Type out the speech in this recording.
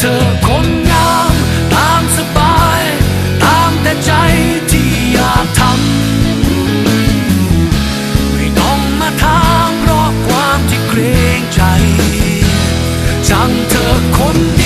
เธอคนงามตามสบาย ตามแต่ใจที่อยากทำไม่ต้องมาถามเพราะความที่เกรงใจ จังเธอคนดี